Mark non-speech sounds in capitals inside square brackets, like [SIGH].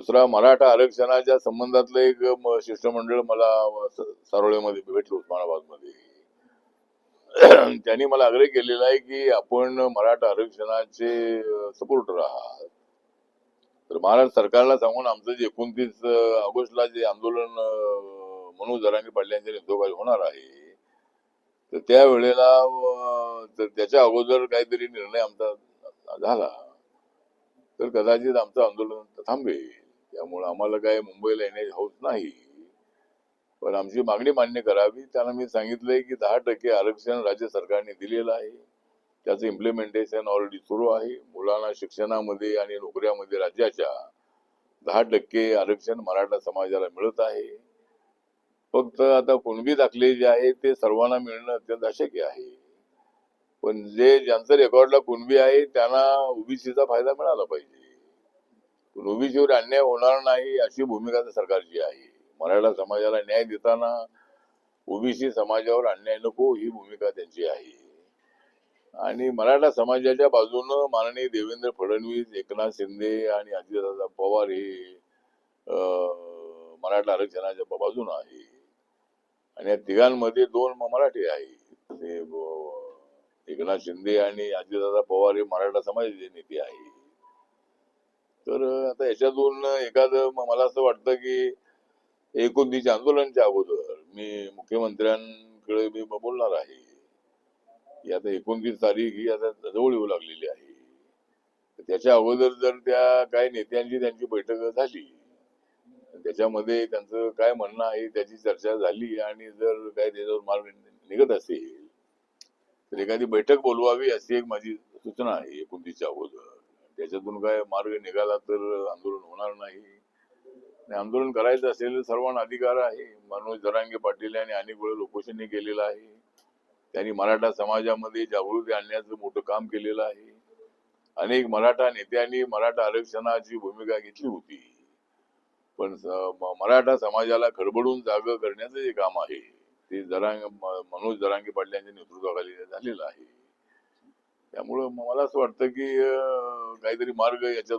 दुसरा मराठा आरक्षणाच्या संबंधातलं एक शिष्टमंडळ मला सारोळ्यामध्ये भेटलं उस्मानाबादमध्ये. [CLEARS THROAT] त्यांनी मला आग्रह केलेला आहे की आपण मराठा आरक्षणाचे सपोर्टर आहात. तर महाराष्ट्र सरकारला सांगून आमचं जे एकोणतीस ऑगस्टला जे आंदोलन मनोज जरांगे पाटील यांच्या नेतृत्वाखाली होणार आहे तर त्यावेळेला वेळेला तर त्याच्या अगोदर काहीतरी निर्णय आमचा झाला. तर कदाचित आमचं आंदोलन थांबेल. त्यामुळे आम्हाला काय मुंबईला येण्याची हौस नाही. पण आमची मागणी मान्य करावी. त्यांना मी सांगितलंय की दहा टक्के आरक्षण राज्य सरकारने दिलेलं आहे. त्याचं इम्प्लिमेंटेशन ऑलरेडी सुरू आहे. मुलांना शिक्षणामध्ये आणि नोकऱ्यामध्ये राज्याच्या दहा टक्के आरक्षण मराठा समाजाला मिळत आहे. फक्त आता कुणबी दाखले जे आहे ते सर्वांना मिळणं अत्यंत अशक्य आहे. पण जे ज्यांचं रेकॉर्डला कुणबी आहे त्यांना ओबीसीचा फायदा मिळाला पाहिजे. पण अन्याय होणार नाही अशी भूमिका त्या सरकारची आहे. मराठा समाजाला न्याय देताना ओबीसी समाजावर अन्याय नको ही भूमिका त्यांची आहे. आणि मराठा समाजाच्या बाजूनं माननीय देवेंद्र फडणवीस एकनाथ शिंदे आणि अजितदादा पवार हे अं, मराठा आरक्षणाच्या बाजूनं आहे. आणि या तिघांमध्ये दोन मराठी आहेत. एकनाथ शिंदे आणि अजितदादा पवार हे मराठा समाजाचे नेते आहे तर आता याच्यातून एखादं मला असं वाटतं की एकोणतीस आंदोलनच्या अगोदर मी मुख्यमंत्र्यांकडे मी बोलणार आहे. की आता एकोणतीस तारीख ही आता जवळ येऊ लागलेली आहे. त्याच्या अगोदर जर त्या काय नेत्यांची त्यांची बैठक झाली त्याच्यामध्ये त्यांचं काय म्हणणं आहे त्याची चर्चा झाली आणि जर काय त्याच्यावर मार्ग निघत असेल तर एखादी बैठक बोलवावी अशी एक माझी सूचना आहे एकोणतीसच्या अगोदर. त्याच्यातून काय मार्ग निघाला तर आंदोलन होणार नाही. आणि आंदोलन करायचं असेल तर सर्वांना अधिकार आहे. मनोज धरांगे पाटील यांनी अनेक वेळा उपोषणही केलेलं आहे. त्यांनी मराठा समाजामध्ये जागृती आणण्याचं मोठं काम केलेलं आहे. अनेक मराठा नेत्यांनी मराठा आरक्षणाची भूमिका घेतली होती. पण मराठा समाजाला खडबडून जाग करण्याचं जे काम आहे ते जरांग मनोज जरांगे पाटील यांच्या नेतृत्वाखाली झालेलं आहे. त्यामुळं मला असं वाटतं की काहीतरी मार्ग याच्यात